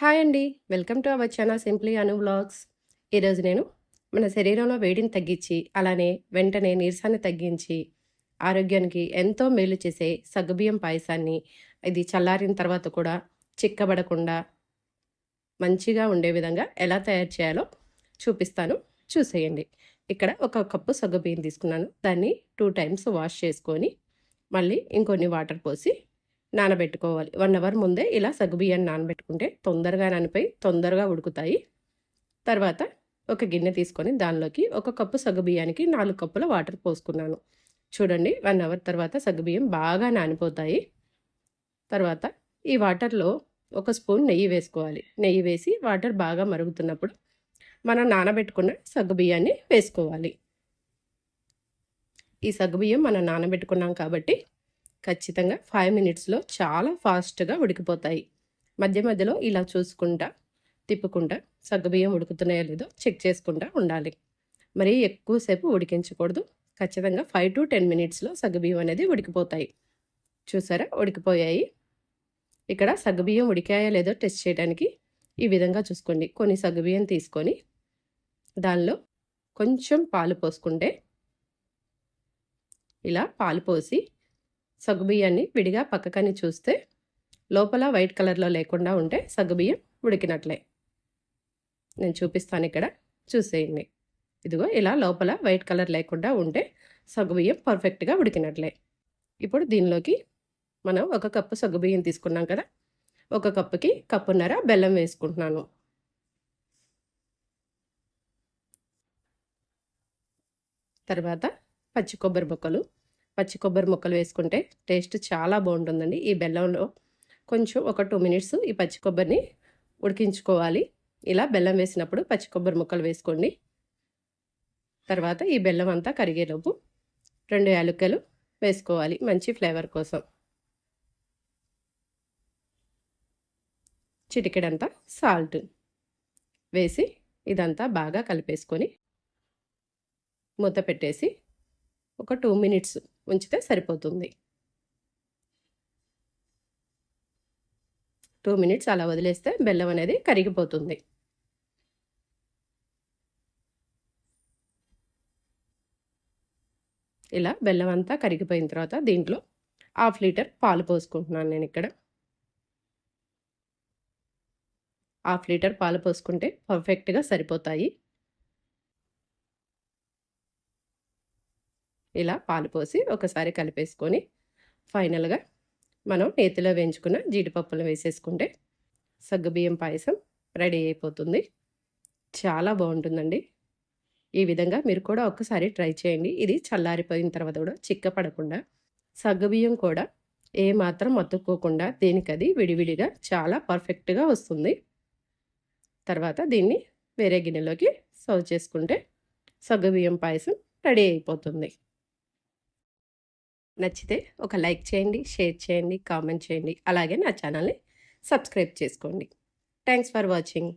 Hi అండి. Welcome to our channel simply Anu vlogs. ఈరోజు నేను మన శరీరంలో వేడిని తగ్గించి అలానే వెంటనే నీరసాన్ని తగ్గించి ఆరోగ్యానికి ఎంతో మేలు చేసే సగ్గుబియ్యం పాయసాన్ని ఇది చల్లారిన తర్వాత కూడా చిక్కబడకుండా మంచిగా ఉండే విధంగా ఎలా తయారు చేయాలో చూపిస్తాను. చూసేయండి. ఇక్కడ ఒక కప్పు సగ్గుబియ్యం తీసుకున్నాను. దాన్ని టూ టైమ్స్ వాష్ చేసుకొని మళ్ళీ ఇంకొన్ని వాటర్ పోసి నానబెట్టుకోవాలి. వన్ అవర్ ముందే ఇలా సగ్గుబియ్యాన్ని నానబెట్టుకుంటే తొందరగా నానిపోయి తొందరగా ఉడుకుతాయి. తర్వాత ఒక గిన్నె తీసుకొని దానిలోకి ఒక కప్పు సగ్గుబియ్యానికి నాలుగు కప్పుల వాటర్ పోసుకున్నాను. చూడండి వన్ అవర్ తర్వాత సగ్గుబియ్యం బాగా నానిపోతాయి. తర్వాత ఈ వాటర్లో ఒక స్పూన్ నెయ్యి వేసుకోవాలి. నెయ్యి వేసి వాటర్ బాగా మరుగుతున్నప్పుడు మనం నానబెట్టుకున్న సగ్గుబియ్యాన్ని వేసుకోవాలి. ఈ సగ్గుబియ్యం మనం నానబెట్టుకున్నాం కాబట్టి ఖచ్చితంగా ఫైవ్ మినిట్స్లో చాలా ఫాస్ట్గా ఉడికిపోతాయి. మధ్య మధ్యలో ఇలా చూసుకుంటా తిప్పుకుంటా సగ్గుబియ్యం ఉడుకుతున్నాయో లేదో చెక్ చేసుకుంటా ఉండాలి. మరి ఎక్కువసేపు ఉడికించకూడదు. ఖచ్చితంగా ఫైవ్ టు టెన్ మినిట్స్లో సగ్గుబియ్యం అనేది ఉడికిపోతాయి. చూసారా? ఉడికిపోయాయి. ఇక్కడ సగ్గుబియ్యం ఉడికాయో లేదో టెస్ట్ చేయడానికి ఈ విధంగా చూసుకోండి. కొన్ని సగ్గుబియ్యం తీసుకొని దానిలో కొంచెం పాలు పోసుకుంటే ఇలా పాలు పోసి సగ్గుబియ్యాన్ని విడిగా పక్కకని చూస్తే లోపల వైట్ కలర్లో లేకుండా ఉంటే సగ్గుబియ్యం ఉడికినట్లే. నేను చూపిస్తాను ఇక్కడ. చూసేయండి. ఇదిగో ఇలా లోపల వైట్ కలర్ లేకుండా ఉంటే సగ్గుబియ్యం పర్ఫెక్ట్గా ఉడికినట్లే. ఇప్పుడు దీనిలోకి మనం ఒక కప్పు సగ్గుబియ్యం తీసుకున్నాం కదా? ఒక కప్పుకి కప్పున్నర బెల్లం వేసుకుంటున్నాను. తర్వాత పచ్చి కొబ్బరి ముక్కలు పచ్చి కొబ్బరి ముక్కలు వేసుకుంటే టేస్ట్ చాలా బాగుంటుందండి. ఈ బెల్లంలో కొంచెం ఒక టూ మినిట్స్ ఈ పచ్చి కొబ్బరిని ఉడికించుకోవాలి. ఇలా బెల్లం వేసినప్పుడు పచ్చి కొబ్బరి ముక్కలు వేసుకోండి. తర్వాత ఈ బెల్లం అంతా కరిగేలోపు రెండు యాలక్కలు వేసుకోవాలి మంచి ఫ్లేవర్ కోసం. చిటికెడంతా సాల్ట్ వేసి ఇదంతా బాగా కలిపేసుకొని మూత పెట్టేసి ఒక టూ మినిట్స్ ఉంచితే సరిపోతుంది. టూ మినిట్స్ అలా వదిలేస్తే బెల్లం అనేది కరిగిపోతుంది. ఇలా బెల్లం అంతా కరిగిపోయిన తర్వాత దీంట్లో హాఫ్ లీటర్ పాలు పోసుకుంటున్నాను నేను ఇక్కడ. హాఫ్ లీటర్ పాలు పోసుకుంటే పర్ఫెక్ట్గా సరిపోతాయి. ఇలా పాలు పోసి ఒకసారి కలిపేసుకొని ఫైనల్గా మనం నేతిలో వేయించుకున్న జీడిపప్పులు వేసేసుకుంటే సగ్గుబియ్యం పాయసం రెడీ అయిపోతుంది. చాలా బాగుంటుందండి. ఈ విధంగా మీరు కూడా ఒక్కసారి ట్రై చేయండి. ఇది చల్లారిపోయిన తర్వాత కూడా చిక్కపడకుండా సగ్గుబియ్యం కూడా ఏ మాత్రం దీనికది విడివిడిగా చాలా పర్ఫెక్ట్గా వస్తుంది. తర్వాత దీన్ని వేరే గిన్నెలోకి సర్వ్ చేసుకుంటే సగ్గుబియ్యం పాయసం రెడీ అయిపోతుంది. నచ్చితే ఒక లైక్ చేయండి షేర్ చేయండి కామెంట్ చేయండి. అలాగే నా ఛానల్ని సబ్స్క్రైబ్ చేసుకోండి. Thanks for watching.